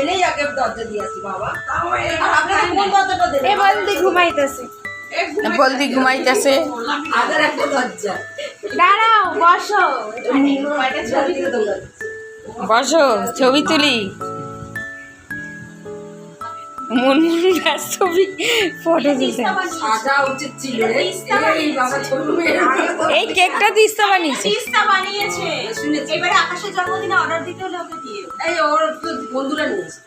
এলেই আগে দরজা বাবা। এ বলদি ঘুমাইতেছে। বলদি ঘুমাইতেছে। আগের একটা দরজা। দাঁড়াও বসো। বসো ছবি তুলি। মুনমুন ব্যাস ছবি। ফটো তুলতে। এই কেকটা তিস্তা বানিয়েছে। তিস্তা বানিয়েছে। শুনেছি। এবারে আকাশের জন্মদিনে অর্ডার দিতে হলে ওকে দিয়ে এই ওর তো বন্ধুরা নিয়েছে।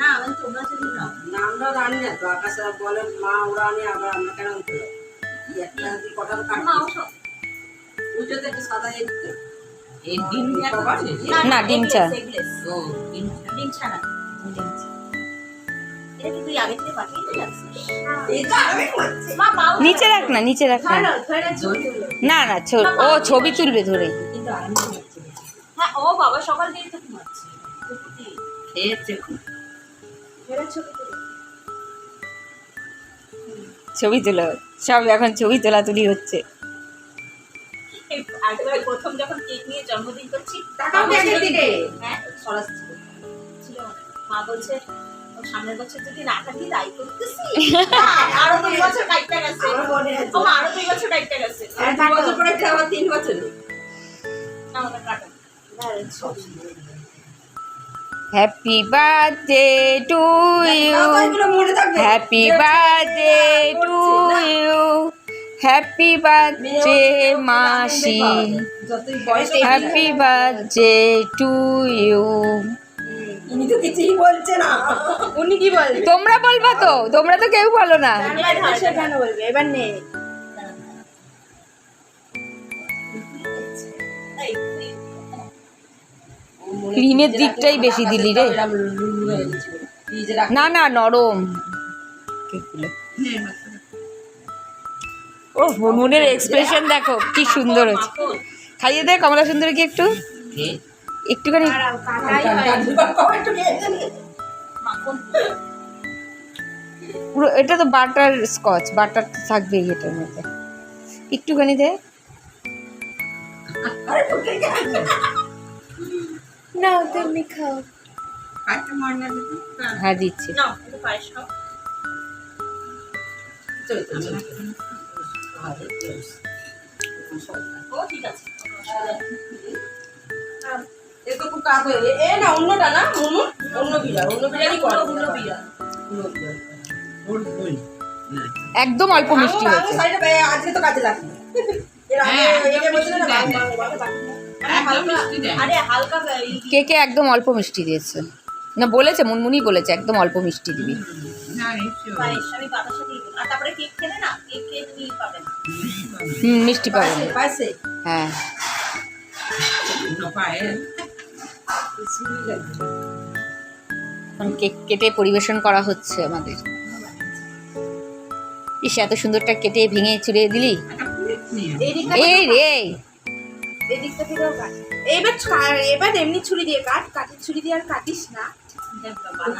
না মানে তোমরা যদি না। আমরা জানি না তো। আকাশ বলে মা ওরা আনে আবার আমরা কেন একটা কটা ওইটাতে একটা সাদা দিতে। না, ডিম চা। ও, ডিম চা। ডিম ছাড়া নিচে রাখ না নিচে রাখ না। না না ও ছবি তুলবে ধরে। হ্যাঁ ও বাবা সকাল থেকে তো ঘুমাচ্ছে। কুকুরটি। খেয়েছে খুব। এরা ছবি তুলে। সব এখন ছবি তোলা তুলি হচ্ছে। এই প্রথম যখন কেক নিয়ে জন্মদিন করছি হ্যাঁ সরাসরি। মা বলছে সামনের বছর যদি না থাকি তাই করতেছি। আরও দুই বছর কাটতে গেছে। আরও দুই বছর কাটতে গেছে। বছর পরে আবার তিন বছর happy birthday to you happy birthday to you happy birthday মাসি। হ্যাপি বার্থডে টু ইউ ইনি তো কিছুই বলছে না। উনি কি বলবে তোমরা বলবা তো। তোমরা তো কেউ বলো না। এবার হাসে কেন বলবে? এবার নে। ক্রিমের দিকটাই বেশি দিলি রে। না না নরম। কেকগুলো ও মনের এক্সপ্রেশন দেখো কি সুন্দর হচ্ছে খাইয়ে দে কমলা সুন্দরী কি? একটু একটুখানি হয়। পুরো এটা তো বাটার স্কচ বাটার থাকবে এটার মধ্যে একটুখানি দে নে। তুমি খাও হ্যাঁ দিচ্ছি ঠিক আছে। কোনো অসুবিধা এ তো খুব কাজ এ না অন্যটা না মুনু? অন্য বিড়া অন্য বিড়ারই করে। অন্য বিড়াল। একদম অল্প মিষ্টি হয়েছে। আজকে তো কাজে লাগবে। এই কেকে একদম অল্প মিষ্টি দিয়েছে? না বলেছে মুনমুনি বলেছে একদম অল্প মিষ্টি দিবি। হুম মিষ্টি পাবে। হ্যাঁ। এখন কেক কেটে পরিবেশন করা হচ্ছে আমাদের। ইস এত সুন্দরটা কেটে ভেঙে চুড়ে দিলি? এই রে! এবার এবার এমনি ছুরি দিয়ে কাট। কাঠের ছুরি দিয়ে আর কাটিস না।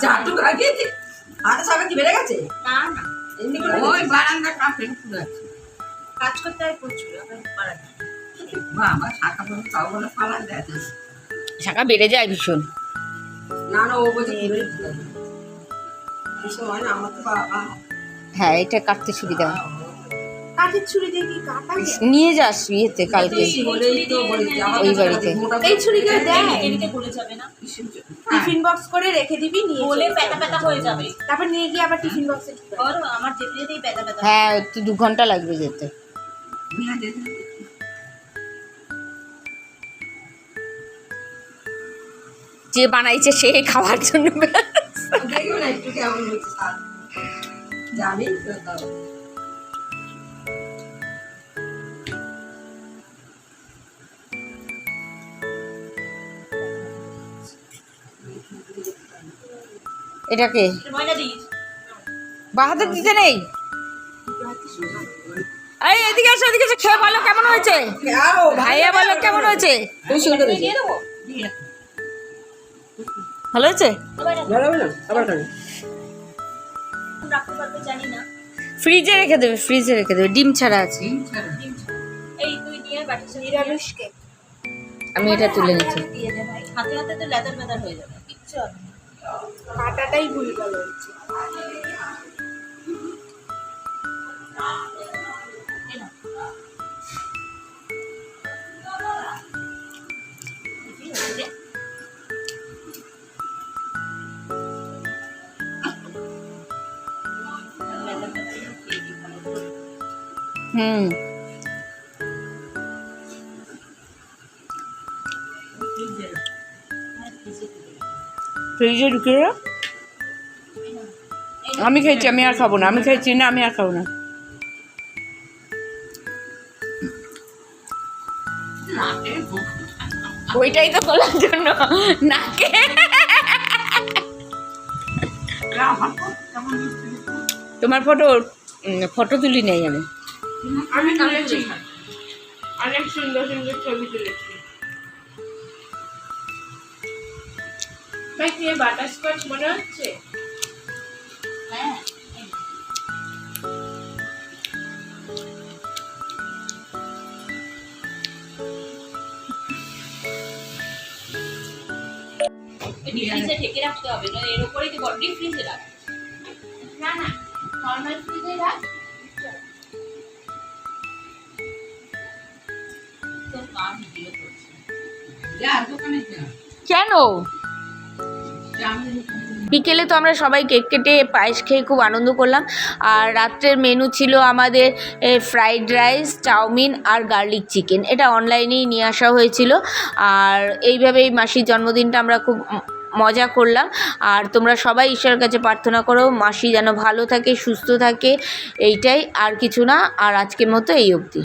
চাটু আগে হাতে সবাই কি বেড়ে গেছে? না না। এমনি করে ওই বারান্দা কাপের ফুল আছে। কাজ করতে হয় প্রচুর আবার পারা বাবা শাখা পাবো তাও বলে ফালা দেয়। শাখা বেড়ে যায় ভীষণ। না না ও হ্যাঁ এটা কাটতে সুবিধা। কাঠের ছুরি দিয়ে কি কাটা নিয়ে যাস ইয়েতে কালকে। ওই বাড়িতে। এই দেয়। এদিকে গলে যাবে না? টিফিন বক্স করে রেখে দিবি নিয়ে। হয়ে যাবে। তারপর নিয়ে গিয়ে আবার টিফিন বক্সে আমার যেতে যেতেই হ্যাঁ একটু দু ঘণ্টা লাগবে যেতে যে বানাইছে সে খাওয়ার জন্য। এটাকে বাহাতে দিতে নেই? এই এদিকে এসো এদিকে এসো খেয়ে বলো কেমন হয়েছে? ভাইয়া বলো কেমন হয়েছে? ভালো হয়েছে? ফ্রিজে রেখে দেবে ফ্রিজে রেখে দেবে ডিম ছাড়া আছে। আমি এটা তুলে নিচ্ছি। দিয়ে দে ভাই। হাতে হাতে তো লেদার বেদার হয়ে যাবে কিচ্ছু কাটাটাই ভুল হচ্ছে হুম। ফ্রিজে ঢুকে। আমি খেয়েছি, আমি আর খাব না। আমি খেয়েছি না, আমি আর খাব না। ওইটাই তো বলার জন্য। নাকে। তোমার ফটো ফটো তুলি নেই আমি। আমি তুলেছি। অনেক সুন্দর সুন্দর ছবি তুলেছি। ভাই তুই বাটারস্কচ মনে হচ্ছে? হ্যাঁ। ডিপ ঢেকে রাখতে হবে না এর উপরেই তো ডিপ ফ্রিজে রাখ। না না নর্মাল ফ্রিজে রাখ। কান? বিকেলে তো আমরা সবাই কেক কেটে পায়েস খেয়ে খুব আনন্দ করলাম। আর রাত্রের মেনু ছিল আমাদের ফ্রাইড রাইস চাউমিন আর গার্লিক চিকেন। এটা অনলাইনেই নিয়ে আসা হয়েছিল। আর এইভাবেই মাসির জন্মদিনটা আমরা খুব মজা করলাম। আর তোমরা সবাই ঈশ্বরের কাছে প্রার্থনা করো মাসি যেন ভালো থাকে সুস্থ থাকে এইটাই আর কিছু না। আর আজকের মতো এই অবধি।